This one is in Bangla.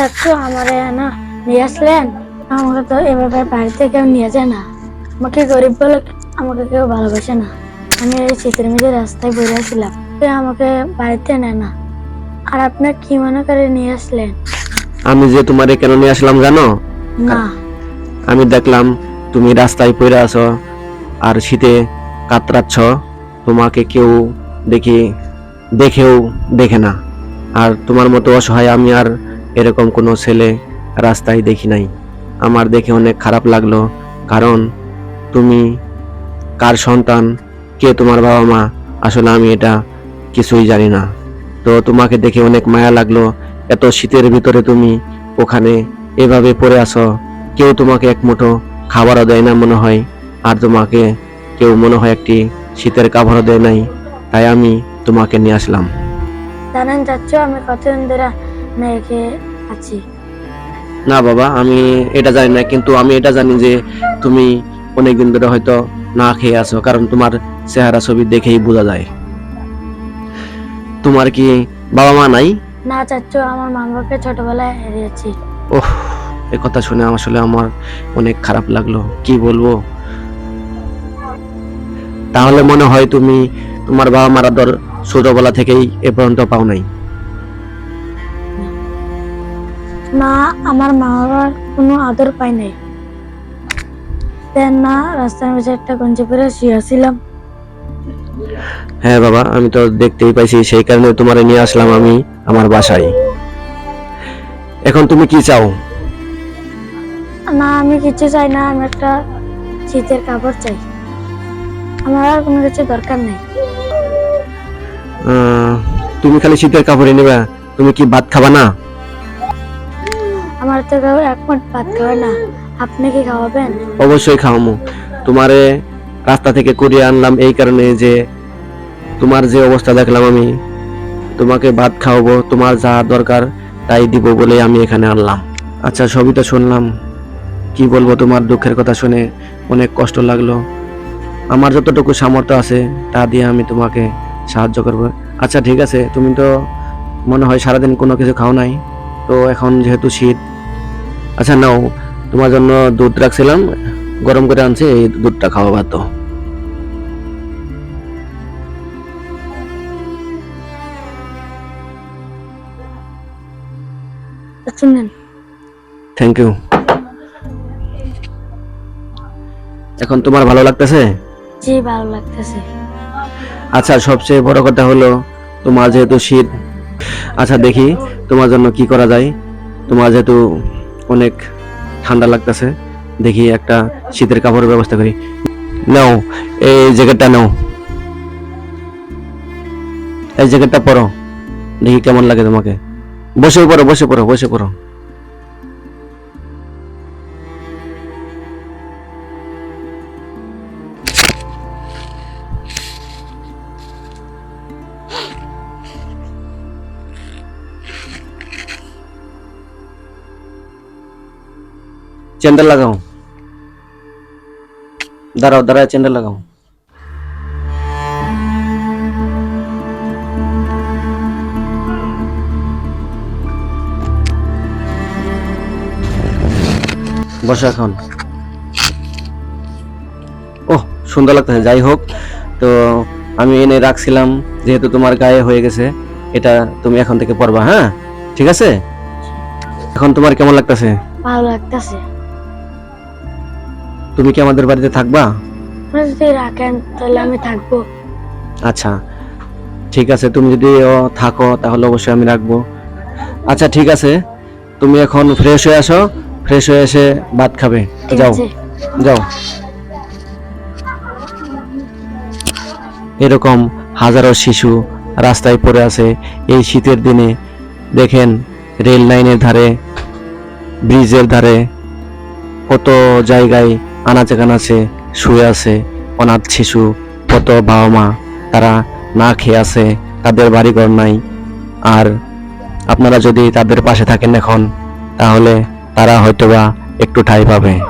চাচ্ছু আমারে না নিয়ে আসলেন? আমাকে তো এভাবে বাড়িতে কেউ নিয়ে যায় না। আমাকে গরিব বলে আমাকে কেউ ভালোবাসে না। আমি এই শীতের মধ্যে রাস্তায় বসে আসছিলাম কেউ আমাকে বাড়িতে নেয় না। আর আপনার কি মনে করে নিয়ে আসলেন? আমি যে তোমারে কেন নিয়ে আসলাম জানো? না। আমি দেখলাম তুমি রাস্তায় পড়ে আছো আর শীতে কাতরাচ্ছ। তোমাকে কেউ দেখি দেখেও দেখে না। আর তোমার মতো অসহায় আমি আর এরকম কোনো ছেলে রাস্তায় দেখি নাই। আমার দেখে অনেক খারাপ লাগল, কারণ তুমি কার সন্তান, কে তোমার বাবা মা, আসলে আমি এটা কিছুই জানি না। তো তোমাকে দেখে অনেক মায়া লাগল, এত শীতের ভিতরে তুমি ওখানে এভাবে পড়ে আছো, কেউ তোমাকে এক মুঠো খাবারও দেয় না মনে হয়, আর তোমাকে কেউ মনে হয় একটি শীতের কাভারও দেয় নাই, তাই আমি তোমাকে নিয়ে আসলাম। জানেন চাচ্ছু আমি কতদিন ধরে মেয়েকে আছি না বাবা আমি এটা জানি না কিন্তু আমি এটা জানি যে তুমি অনেকদিন ধরে হয়তো না খেয়ে আছো কারণ তোমার চেহারা ছবি দেখেই বোঝা যায়। তোমার কি বাবা মা নাই? না চাচ্ছু আমার মা বাবাকে ছোটবেলায় হারিয়েছি। ওহ এ কথা শুনে আসলে আমার অনেক খারাপ লাগল কি বলব? তাহলে মনে হয় তুমি তোমার বাবা মারা আদর ছোটবেলা থেকেই এ পর্যন্ত পাও নাই। না আমার মা বাবার কোনো আদর পাই নাই। দেন না রাস্তার মাঝে একটা গঞ্জি পরে শুয়েছিলাম হ্যাঁ বাবা আমি তো দেখতেই পাইছি সেই কারণে তোমারে নিয়ে আসলাম আমি আমার বাসায়। এখন তুমি কি চাও? না আমি কিছু চাই না আমি একটা শীতের কাপড় চাই। আমার আর কোনো কিছু দরকার নেই। তুমি খালি শীতের কাপড়ে নেবে তুমি কি ভাত খাবা না? আমার তো কেউ এক মিনিট ভাত খাবে না। আপনি কি খাওয়াবেন? অবশ্যই খাওয়ামু। তোমারে রাস্তা থেকে কুড়িয়ে আনলাম এই কারণে যে তোমার যে অবস্থা দেখলাম আমি, তোমাকে ভাত খাওয়াবো, তোমার যা দরকার তাই দিব বলে আমি এখানে আনলাম। আচ্ছা সবই তো শুনলাম। কি বলব তোমার দুঃখের কথা শুনে অনেক কষ্ট লাগল। আমার যতটুকু সামর্থ্য আছে তা দিয়ে আমি তোমাকে সাহায্য করব। আচ্ছা ঠিক আছে, তুমি তো মনে হয় সারাদিন কোনো কিছু খাও নাই। তো এখন যেহেতু শীত আচ্ছা নাও তোমার জন্য দুধ রাখছিলাম গরম করে আনছি এই দুধটা খাওয়াবা তো। থ্যাংক ইউ এখন তোমার ভালো লাগতেছে? জি ভালো লাগতেছে। আচ্ছা সবচেয়ে বড় কথা হলো তোমার যেহেতু শীত আচ্ছা দেখি তোমার জন্য কি করা যায়? তোমার যেহেতু অনেক ঠান্ডা লাগতেছে। দেখি একটা শীতের কাপড়ের ব্যবস্থা করি। নাও, এই জ্যাকেটটা নাও। এই জ্যাকেটটা পরো। দেখি কেমন লাগে তোমাকে। বসে পড়ো বসে পড়ো বসে পড়ো। চ্যান্ডেল লাগাও। দাঁড়াও দাঁড়াও চ্যান্ডেল লাগাও। বসো এখন। ওহ, সুন্দর লাগতেছে, যাই হোক। তো আমি এনে রাখছিলাম, যেহেতু তোমার গায়ে হয়ে গেছে, এটা তুমি এখন থেকে পরবা হ্যাঁ? ঠিক আছে? এখন তোমার কেমন লাগতেছে? ভালো লাগতেছে। তুমি কি আমাদের বাড়িতে থাকবা? যদি রাখেন তাহলে আমি থাকব। আচ্ছা ঠিক আছে তুমি যদি থাকো তাহলে অবশ্যই আমি রাখব। আচ্ছা ঠিক আছে তুমি এখন ফ্রেশ হয়ে আসো ফ্রেশ হয়ে এসে ভাত খাবে। যাও যাও। এরকম হাজারো শিশু রাস্তায় পড়ে আছে এই শীতের দিনে। দেখেন রেল লাইনের ধারে ব্রিজের ধারে কত জায়গায় আনাচে কানাচে শুয়ে আছে, অনাথ শিশু, কত বাবা মা তারা না খেয়ে আছে, তাদের বাড়িঘর নাই। আর আপনারা যদি তাদের পাশে থাকেন এখন, তাহলে তারা হয়তোবা একটু ঠাই পাবে।